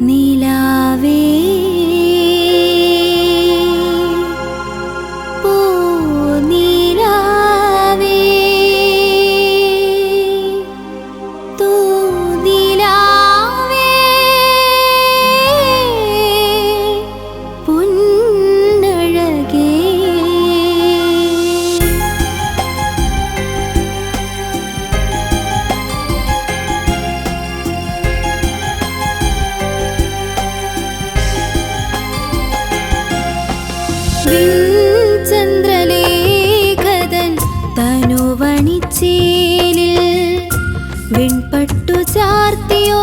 നിലാവേ ചന്ദ്രലേഖതൻ തനുവണിച്ചേലിൽ വിൺപട്ടു ചാർത്തിയോ